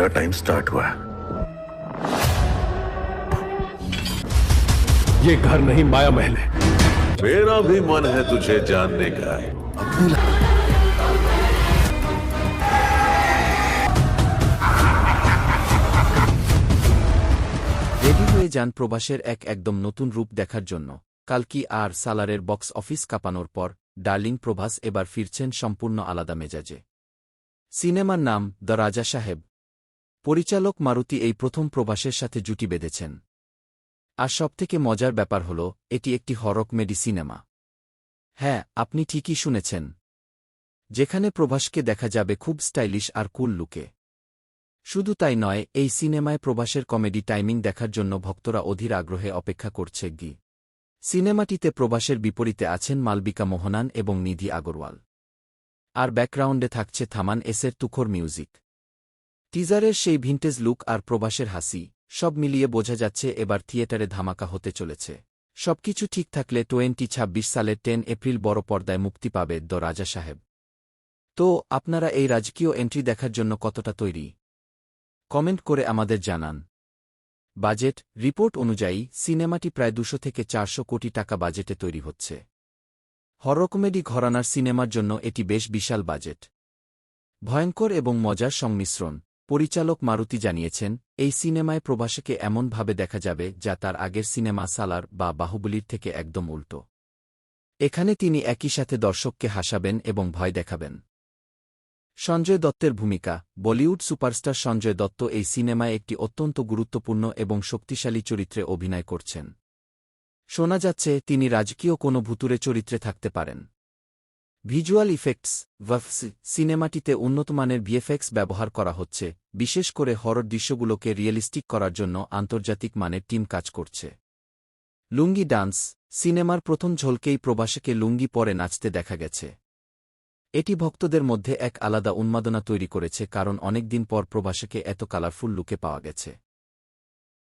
तेरा time start हुआ है ये घर नहीं माया महल है मेरा भी मन है तुझे जानने का রেডি হয়ে যান প্রবাসের এক একদম নতুন রূপ দেখার জন্য কালকি আর সালারের বক্স অফিস কাঁপানোর পর ডার্লিং প্রভাস এবার ফিরছেন সম্পূর্ণ আলাদা মেজাজে সিনেমার নাম দ্য রাজা সাহেব পরিচালক মারুতি এই প্রথম প্রবাসের সাথে জুটি বেঁধেছেন। আর সবথেকে মজার ব্যাপার হল, এটি একটি হরক মেডি সিনেমা। হ্যাঁ আপনি ঠিকই শুনেছেন। যেখানে প্রভাসকে দেখা যাবে খুব স্টাইলিশ আর কুল লুকে। শুধু তাই নয়, এই সিনেমায় প্রবাসের কমেডি টাইমিং দেখার জন্য ভক্তরা অধীর আগ্রহে অপেক্ষা করছে গি। সিনেমাটিতে প্রবাসের বিপরীতে আছেন মালবিকা মোহনান এবং নিধি আগরওয়াল। আর ব্যাকগ্রাউন্ডে থাকছে থামান এসের তুখোর মিউজিক। টিজারের সেই ভিন্টেজ লুক আর প্রবাসের হাসি, সব মিলিয়ে বোঝা যাচ্ছে এবার থিয়েটারে ধামাকা হতে চলেছে। সবকিছু ঠিক থাকলে টোয়েন্টি ছাব্বিশ সালের টেন এপ্রিল বড় পর্দায় মুক্তি পাবে দ রাজা সাহেব। তো, আপনারা এই রাজকীয় এন্ট্রি দেখার জন্য কতটা তৈরি? কমেন্ট করে আমাদের জানান। বাজেট, রিপোর্ট অনুযায়ী, সিনেমাটি প্রায় দুশো থেকে চারশো কোটি টাকা বাজেটে তৈরি হচ্ছে। হরর কমেডি ঘরানার সিনেমার জন্য এটি বেশ বিশাল বাজেট। ভয়ঙ্কর এবং মজার সংমিশ্রণ। পরিচালক মারুতি জানিয়েছেন, এই সিনেমায় প্রবাসীকে এমনভাবে দেখা যাবে যা তার আগের সিনেমা সালার বা বাহুবলির থেকে একদম উল্টো। এখানে তিনি একই সাথে দর্শককে হাসাবেন এবং ভয় দেখাবেন। সঞ্জয় দত্তের ভূমিকা, বলিউড সুপারস্টার সঞ্জয় দত্ত এই সিনেমায় একটি অত্যন্ত গুরুত্বপূর্ণ এবং শক্তিশালী চরিত্রে অভিনয় করছেন। শোনা যাচ্ছে, তিনি রাজকীয় কোনো ভুতুরে চরিত্রে থাকতে পারেন। ভিজুয়াল ইফেক্টস ভফস সিনেমাটিতে উন্নতমানের ভিএফএক্স ব্যবহার করা হচ্ছে, বিশেষ করে হরর দৃশ্যগুলোকে রিয়েলিস্টিক করার জন্য আন্তর্জাতিক মানের টিম কাজ করছে। লুঙ্গি ডান্স, সিনেমার প্রথম ঝলকেই প্রবাসীকে লুঙ্গি পরে নাচতে দেখা গেছে। এটি ভক্তদের মধ্যে এক আলাদা উন্মাদনা তৈরি করেছে কারণ অনেকদিন পর প্রবাসীকে এত কালারফুল লুকে পাওয়া গেছে।